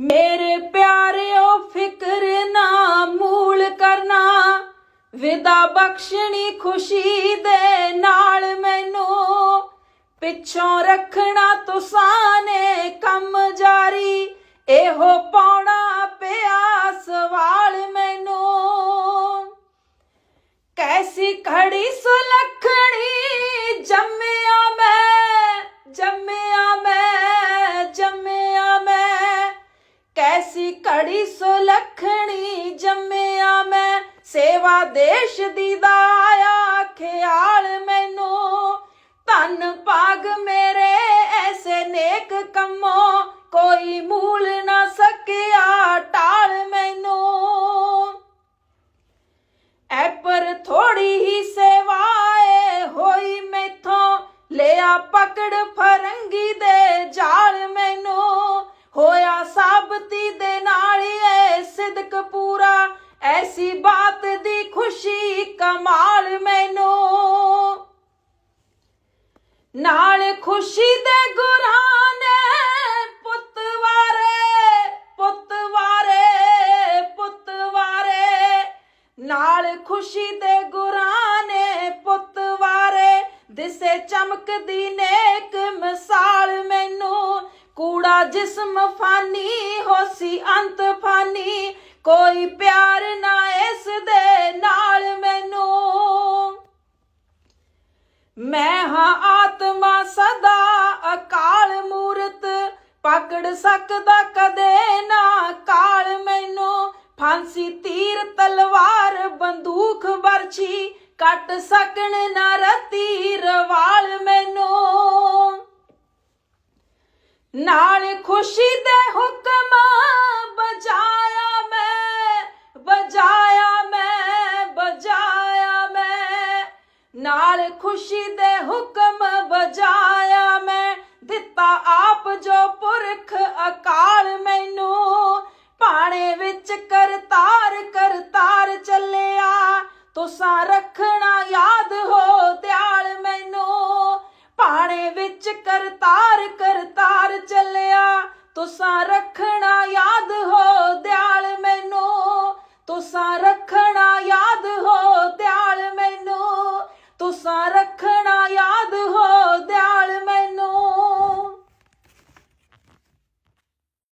ਮੇਰੇ ਪਿਆਰਿਓ, ਫਿਕਰ ਨਾ ਮੂਲ ਕਰਨਾ। ਵਿਦਾ ਬਖਸ਼ਣੀ ਖੁਸ਼ੀ ਦੇ ਨਾਲ ਮੈਨੂੰ ਪਿੱਛੋਂ ਰੱਖਣਾ ਤੁਸਾਂ ਨੇ ਕੰਮ ਜਾਰੀ। ਇਹੋ ਪਾ ਐਸੀ ਕੜੀ ਸੁਲੱਖਣੀ ਜੰਮਿਆ ਮੈਂ। ਸੇਵਾ ਦੇਸ਼ ਦੀ ਦਾ ਖਿਆਲ ਮੈਨੂੰ। ਧੰਨ ਭਾਗ ਮੇਰੇ ਐਸੇ ਨੇਕ ਕੰਮੋਂ। ਕੋਈ ਮੂਲ ਨਾ ਸਕਿਆ, ਟਾਲ ਮੈਨੂੰ। ਐ ਪਰ ਥੋੜੀ ਹੀ ਸੇਵਾ ਏ, ਹੋਈ ਮੈਥੋਂ। ਲਿਆ ਪਕੜ ਫਰੰਗੀ ਦੇ ਜਾਲ ਮੈਨੂੰ। ਹੋਇਆ ਸਾਬਤੀ ਦੇ ਨਾਲ ਏ ਸਿਦਕ ਪੂਰਾ। ਐਸੀ ਬਾਤ ਦੀ ਖੁਸ਼ੀ ਕਮਾਲ ਮੈਨੂੰ। ਨਾਲ ਖੁਸ਼ੀ ਦੇ ਗੁਰਾਂ ਨੇ ਪੁੱਤ ਵਾਰੇ ਪੁੱਤ ਵਾਰੇ ਪੁੱਤ ਵਾਰੇ। ਨਾਲ ਖੁਸ਼ੀ ਦੇ ਗੁਰਾਂ ਨੇ ਪੁੱਤ ਵਾਰੇ, ਦਿਸੇ ਚਮਕਦੀ ਨੇ ਕੂੜਾ ਜਿਸਮ ਫਾਨੀ ਹੋਸੀ ਅੰਤ ਫਾਨੀ। ਕੋਈ ਪਿਆਰ ਨਾ ਇਸ ਦੇ ਨਾਲ ਮੈਨੂੰ। ਮੈਂ ਹਾਂ ਆਤਮਾ ਸਦਾ ਅਕਾਲ ਮੂਰਤ। ਪਕੜ ਸਕਦਾ ਕਦੇ ਨਾ ਕਾਲ ਮੈਨੂੰ। ਫਾਂਸੀ, ਤੀਰ, ਤਲਵਾਰ ਬੰਦੂਕ ਬਰਛੀ ਕੱਟ ਸਕਣ ਨਾ ਨਾਲ ਖੁਸ਼ੀ ਦੇ ਹੁਕਮ ਬਜਾਇਆ ਮੈਂ ਬਜਾਇਆ ਮੈਂ ਬਜਾਇਆ ਮੈਂ। ਨਾਲ ਖੁਸ਼ੀ ਦੇ ਹੁਕਮ ਬਜਾਇਆ ਮੈਂ, ਦਿੱਤਾ ਆਪ ਜੋ ਪੁਰਖ ਅਕਾਲ ਮੈਨੂੰ। ਪਾਣੇ ਵਿੱਚ ਕਰਤਾਰ ਕਰਤਾਰ ਚੱਲਿਆ, ਤੁਸਾਂ ਰੱਖਣਾ ਯਾਦ ਹੋ ਦਿਆਲ ਮੈਨੂੰ। ਪਾਣੇ ਵਿੱਚ ਕਰਤਾਰ ਤੁਸਾਂ ਰੱਖਣਾ ਯਾਦ ਹੋ